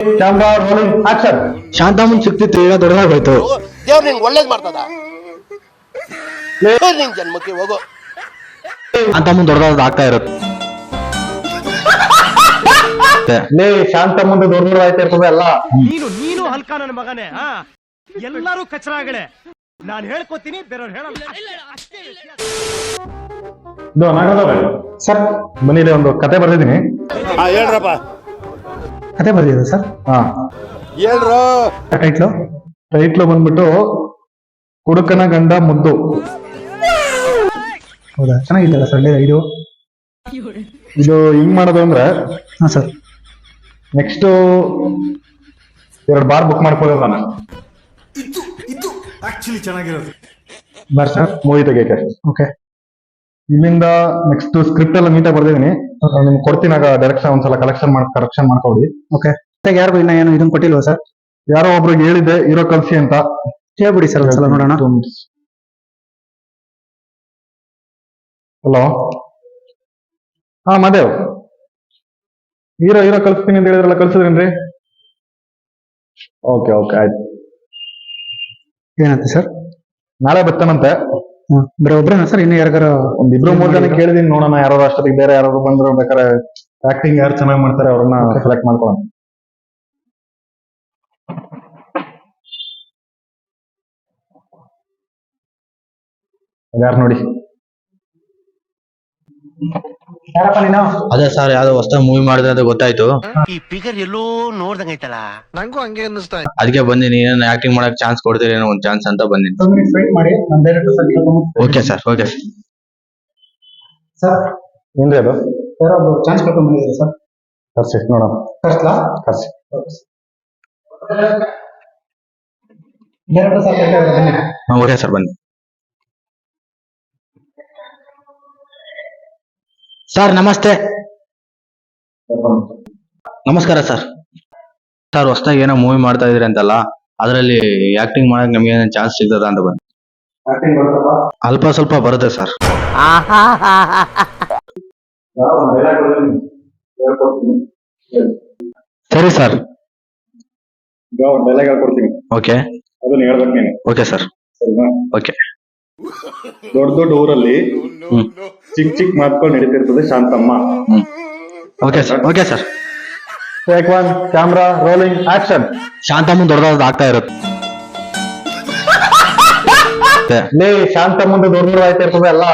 Camera ಶಕ್ತಿ ಈಗ ದೊಡ್ಡದಾಗೋಯ್ತು ದೇವ್ರು ನಿನ್ಗೆ ಒಳ್ಳೇದ್ ಮಾಡ್ತದ? ನಿನ್ ಜನ್ಮಕ್ಕೆ ಹೋಗೋ. ಶಾಂತಾಮನ್ ದೊಡ್ಡದಾದ ಆಗ್ತಾ ಇರುತ್ತೆ. ಲೇ ಶಾಂತ ಮುಂದೆ ದೊಡ್ಡ ದೊಡ್ಡ ಆಯ್ತಾ ಇರ್ತದೆ ಎಲ್ಲ ನೀನು ನೀನು ಹಲ್ಕ ನನ್ನ ಮಗನೇ ಹಾ? ಎಲ್ಲರೂ ಕಚರಾಗಳೇ. ನಾನು ಹೇಳ್ಕೊತೀನಿ ಬೇರೆಯವ್ರು ಹೇಳಲ್ಲ. ಇದು ಸರ್. ಬನ್ನಿ ಇಲ್ಲಿ ಒಂದು ಕತೆ ಬರ್ದಿದ್ದೀನಿ. ಹಾ ಹೇಳ್ರಪ್ಪ. ಕತೆ ಬರ್ದಿದೆ ಸರ್. ಹಾ. ಟೈಟ್ಲು ಟೈಟ್ಲು ಬಂದ್ಬಿಟ್ಟು ಕುಡುಕನ ಗಂಡ ಮುದ್ದು. ಹೌದಾ? ಚೆನ್ನಾಗಿದ್ದಲ್ಲ ಸರ್ ಇದು? ಇದು ಹಿಂಗ್ ಮಾಡೋದು ಅಂದ್ರೆ ಹಾ ಸರ್. ನೆಕ್ಸ್ಟ್ ಎರಡು ಬಾರ್ ಬುಕ್ ಮಾಡ್ಕೊಳ್ಳೋದು ನಾನು. ಬಾರ್ ಸರ್. ಮೂವಿ ತೆಗಿಯಕ್ಕೆ. ಓಕೆ ಇಲ್ಲಿಂದ ನೆಕ್ಸ್ಟ್ ಸ್ಕ್ರಿಪ್ಟ್ ಎಲ್ಲ ನೀಟಾಗಿ ಬರ್ದಿದ್ದೀನಿ. ನಿಮ್ಗೆ ಕೊಡ್ತೀನಿ ಆಗ ಡೈರೆಕ್ಷನ್ ಒಂದ್ಸಲ ಕಲೆಕ್ಷನ್ ಮಾಡಿ ಕರೆಕ್ಷನ್ ಮಾಡ್ಕೊಡಿ. ಓಕೆ ಯಾರಿಗೂ ಇನ್ನ ಏನು ಇದನ್ನ ಕೊಟ್ಟಿಲ್ವಾ ಸರ್ ಯಾರೋ ಒಬ್ರಿಗೆ ಹೇಳಿದ್ದೆ ಇರೋ ಕಲ್ಸಿ ಅಂತ. ಹೇಳ್ಬಿಡಿ ಸರ್ ಒಂದ್ಸಲ ನೋಡೋಣ. ಹಲೋ ಹಾ ಮದೇವ್ ಹೀರೋ ಹೀರೋ ಕಲ್ಸ್ತೀನಿ ಅಂತ ಹೇಳಿದ್ರಲ್ಲ ಕಳ್ಸಿದ್ರೇನ್ರಿ ಓಕೆ ಓಕೆ ಆಯ್ತು. ಏನಂತೆ ಸರ್ ನಾಳೆ ಬರ್ತಾನಂತೆ ಬರೀ ಒಬ್ರೇನಾ ಸರ್ ಇನ್ನು ಯಾರಿಗಾರ ಒಂದ್ ಇಬ್ರು ಮೂರ್ ಜನ ಕೇಳಿದೀನಿ ನೋಡೋಣ ಯಾರು ಅಷ್ಟೊತ್ತಿಗೆ ಬೇರೆ ಯಾರು ಬಂದ್ರು ಬೇಕಾದ್ರೆ ಆಕ್ಟಿಂಗ್ ಯಾರು ಚೆನ್ನಾಗಿ ಮಾಡ್ತಾರೆ ಅವ್ರನ್ನ ಸೆಲೆಕ್ಟ್ ಮಾಡ್ಕೊಳ್ಳೋಣ. ಯಾರು ನೋಡಿ? ಯಾರಪ್ಪ ನೀನು? ಅದೇ ಸರ್ ಯಾವ್ದೋ ಹೊಸ ಮೂವಿ ಮಾಡಿದ್ರೆ ಅಂತ ಗೊತ್ತಾಯ್ತು. ಈ ಫಿಗರ್ ಎಲ್ಲೋ ನೋಡ್ದಂಗೈತಲ್ಲ ಅದಕ್ಕೆ ಬಂದಿನಿ ಏನೇನು ಆಕ್ಟಿಂಗ್ ಮಾಡಕ್ ಚಾನ್ಸ್ ಕೊಡ್ತೀರಿ ಏನೋ ಒಂದ್ ಚಾನ್ಸ್ ಅಂತ ಬಂದಿನಿ ವೇಟ್ ಮಾಡಿ ನಾನು direct sir okay sir okay sir ಏನ್ರಿ ಅದು ಯಾರೋ ಒಬ್ರು ಚಾನ್ಸ್ ಕೊಟ್ಟು ಬಂದಿದ್ದೀರಾ ಸರ್. ಕರ್ಸಿ ನೋಡೋಣ. ಕರ್ಸ್ಲಾ? ಕರ್ಸಿ. ಡೈರೆಕ್ಟರ್ ಸರ್ ಓಕೆ ಸರ್ ಬನ್ನಿ. ಸರ್ ನಮಸ್ತೆ. ನಮಸ್ಕಾರ ಸರ್ ಸರ್ ಹೊಸದಾಗಿ ಏನೋ ಮೂವಿ ಮಾಡ್ತಾ ಇದ್ರಿ ಅಂತಲ್ಲ ಅದರಲ್ಲಿ ಆಕ್ಟಿಂಗ್ ಮಾಡಕ್ ನಮ್ಗೆ ಏನೋ ಚಾನ್ಸ್ ಸಿಗ್ತದ ಅಂತ ಬಂದು ಅಲ್ಪ ಸ್ವಲ್ಪ ಬರುತ್ತೆ ಸರ್ ಸರಿ ಸರ್ ಡೈಲಾಗ್ ಹೇಳ್ಕೊಡ್ತೀನಿ. ಓಕೆ ಅದನ್ನ ಹೇಳ್ಬೇಕು ನೀನು. ಓಕೆ ಸರ್ ಓಕೆ ದೊಡ್ಡ ದೊಡ್ಡ ಊರಲ್ಲಿ ಚಿಕ್ ಚಿಕ್ಕ ಚಿಕ್ಕ ಮಾತುಗಳು ನಡೀತಿರ್ತದೆ Shantamma. Okay sir okay sir take one camera rolling action Shantamma ದೊಡ್ಡದಾದ ಆಗ್ತಾ ಇರುತ್ತೆ. ಲೇ ಶಾಂತಮ್ಮ ಮುಂದೆ ದೊಡ್ಡ ದೊಡ್ಡ ಆಯ್ತಾ ಇರ್ತದೆ ಅಲ್ಲ?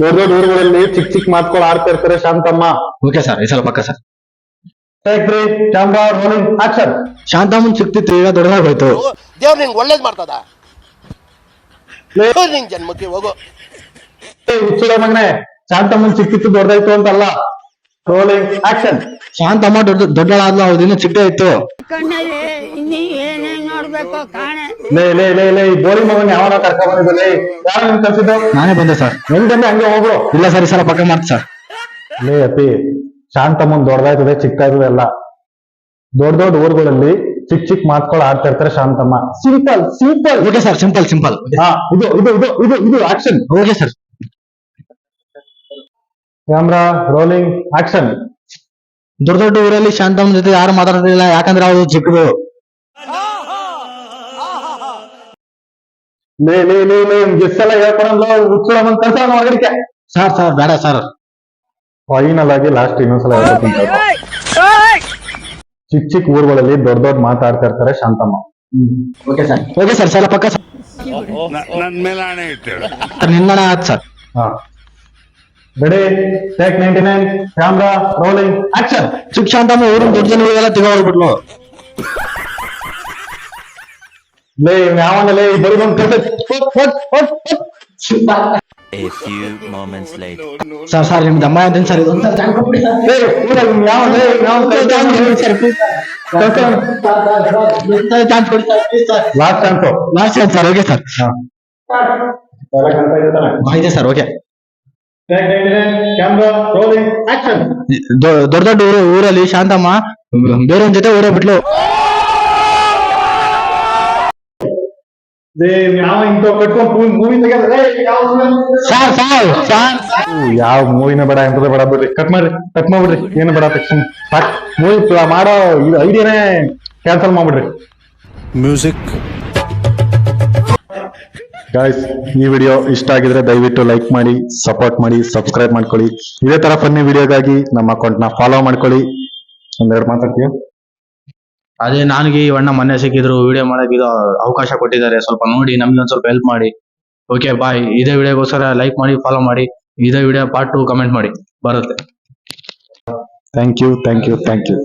ದೊಡ್ಡ ದೊಡ್ಡ ಊರುಗಳಲ್ಲಿ ಚಿಕ್ಕ ಚಿಕ್ಕ ಮಾತ್ಕೊಂಡು ಆಡ್ತಾ ಇರ್ತಾರೆ ಶಾಂತಮ್ಮ. ಓಕೆ ಸರ್ ಈ ಸಲ ಪಕ್ಕ sir take three camera rolling action ಶಾಂತಮ್ಮನ್ ಸಿಕ್ತಿತ್ತು ಈಗ ದೊಡ್ಡದಾಗೋಯ್ತು ದೇವ್ರ ನಿಂಗೆ ಒಳ್ಳೇದ್ ಮಾಡ್ತದ? ನಿನ್ ಜನ್ಮಕ್ಕೆ ಹೋಗೋ. ಹುಚ್ಚುಡ ಮಗನೆ ಶಾಂತಮ್ಮನ್ ಸಿಕ್ಕಿತ್ತು ದೊಡ್ಡದಾಯ್ತು ಅಂತಲ್ಲ. ರೋಲಿಂಗ್ ಆಕ್ಷನ್ ಶಾಂತಮ್ಮ ದೊಡ್ಡ ದೊಡ್ಡಳಾದ್ಲು ಅವ್ರದಿನ ಚಿಟ್ಟೆ ಚಿಕ್ಕ ಇತ್ತು. ಕಣ್ಣಲ್ಲಿ ಇನ್ನೀ ಏನೇನ್ ನೋಡ್ಬೇಕು ಕಾಣೆ. ಲೇ ಲೇ ಲೇ ಲೇ ಈ ಬೋಳಿ ಮಗನ್ ಯಾವನ ಕರ್ಕೊಂಡ್ ಬಂದಿದ್ದೆ ಯಾರು ನಿನ್ ನಾನೇ ಬಂದೆ ಸರ್. ಹೆಂಗ್ ಬಂದೆ ಹಂಗೆ ಹೋಗ್ರು ಇಲ್ಲ ಸರ್ ಈ ಸಲ ಪಕ್ಕ ಮಾಡ್ತೀನಿ ಸರ್. ಲೇ ಅಪ್ಪಿ ಶಾಂತಮ್ಮನ್ ದೊಡ್ಡದಾಯ್ತದೆ ಚಿಕ್ಕದಾಯ್ತದೆ ಎಲ್ಲ. ದೊಡ್ಡ ದೊಡ್ಡ ಊರುಗಳಲ್ಲಿ ಚಿಕ್ಕ ಚಿಕ್ ಮಾತುಗಳು ಆಡ್ತಾ ಇರ್ತಾರೆ Shantamma. Simple simple okay sir simple simple ಹಾ ಇದು ಇದು ಇದು ಇದು ಇದು action okay sir camera rolling action ದೊಡ್ಡ ದೊಡ್ಡ ಊರಲ್ಲಿ ಶಾಂತಮ್ಮ ಜೊತೆ ಯಾರು ಮಾತಾಡೋದಿಲ್ಲ ಯಾಕಂದ್ರೆ ಅವರು ಚಿಕ್ಕದು. ಲೇ ಲೇ ಲೇ ಲೇ ಗೆಸ್ ಎಲ್ಲ ಹೇಳ್ಕೊಡಲ್ಲ ಹುಚ್ಚುಳ ಬಂದ್ ಕಲ್ಸ ಮಗಡಿಕೆ ಸರ್ ಸರ್ ಬೇಡ ಸರ್ ಫೈನಲ್ ಆಗಿ ಲಾಸ್ಟ್ ಇನ್ನೊಂದ್ಸಲ ಹೇಳ್ಕೊಡ್ತೀನಿ. ಸ್ವಲ್ಪ. ಚಿಕ್ಕ ಚಿಕ್ಕ ಊರುಗಳಲ್ಲಿ ದೊಡ್ಡ ದೊಡ್ಡ ಮಾತಾಡ್ತಾ ಇರ್ತಾರೆ Shantamma. Okay sir okay sir ಸಲ ಪಕ್ಕ ಸರ್ ನನ್ನ ಮೇಲೆ ಹಣೆ ಇಟ್ಟೇಳು ಸರ್ ನಿನ್ನಣ ಆಯ್ತು ಸರ್ ಹಾ. Ready take ninety nine camera rolling action ಚಿಕ್ಕ ಶಾಂತಮ್ಮ ಊರಿನ ದೊಡ್ಡ ಜನಗಳಿಗೆಲ್ಲ ತಗೊಂಡ್ಬಿಟ್ಲು ಲೇ ಯಾವನ ಲೇ ಬರೀ ಬಂದು A few moments later. Sir sir ನಿಮ್ದು ಅಮ್ಮ ಅಂತೀನಿ ಸರ್ ಇದು ಒಂದ್ಸಲ ಜಾನ್ ಕೊಟ್ಬಿಡಿ ಸರ್. ಯಾವ ಜಾನ್ ಕೊಡಿ ಸರ್, please ಸರ್. ಚಾನ್ಸ್ ಕೊಡಿ sir, please sir. Last chance last chance sir okay sir ಆಯ್ತು sir okay camera rolling action ದೊ- ದೊಡ್ಡ ದೊಡ್ಡ ಊರು ಊರಲ್ಲಿ ಶಾಂತಮ್ಮ ಬೇರೆಯವ್ರ ಜೊತೆ ಓಡೇ ಬಿಟ್ಲು ಯಾವ ಮೂವಿನ ಬೇಡ ಎಂತದ ಬೇಡ ಬಿಡ್ರಿ. ಕಟ್ ಮಾಡ್ರಿ ಕಟ್ ಮಾಡ್ಬಿಡ್ರಿ. ಏನು ಬೇಡ ತಕ್ಷಣ ಮೂವಿ ಮಾಡೋ ಇದು ಐಡಿಯಾನೇ ಕ್ಯಾನ್ಸಲ್ ಮಾಡ್ಬಿಡ್ರಿ. ಮ್ಯೂಸಿಕ್ ಗಾಯ್ಸ್ ಈ ವಿಡಿಯೋ ಇಷ್ಟ ಆಗಿದ್ರೆ ದಯವಿಟ್ಟು ಲೈಕ್ ಮಾಡಿ ಸಪೋರ್ಟ್ ಮಾಡಿ ಸಬ್ಸ್ಕ್ರೈಬ್ ಮಾಡ್ಕೊಳ್ಳಿ. ಇದೇ ತರ ಫನ್ನಿ ವಿಡಿಯೋಗಾಗಿ ನಮ್ಮ ಅಕೌಂಟ್ನ ಫಾಲೋ ಮಾಡ್ಕೊಳ್ಳಿ. ಒಂದೆರಡು ಮಾತಾಡ್ತೀಯ? ಅದೇ ನನಗೆ ಈ ಅಣ್ಣ ಮೊನ್ನೆ ಸಿಕ್ಕಿದ್ರು ವಿಡಿಯೋ ಮಾಡಕ್ ಇದು ಅವಕಾಶ ಕೊಟ್ಟಿದ್ದಾರೆ. ಸ್ವಲ್ಪ ನೋಡಿ ನಮ್ಗೆ ಒಂದ್ ಸ್ವಲ್ಪ ಹೆಲ್ಪ್ ಮಾಡಿ. ಓಕೆ ಬಾಯ್ ಇದೇ ವಿಡಿಯೋಗೋಸ್ಕರ ಲೈಕ್ ಮಾಡಿ ಫಾಲೋ ಮಾಡಿ. ಇದೇ ವಿಡಿಯೋ ಪಾರ್ಟ್ ಟು ಕಮೆಂಟ್ ಮಾಡಿ. ಬರುತ್ತೆ. Thank you thank you thank you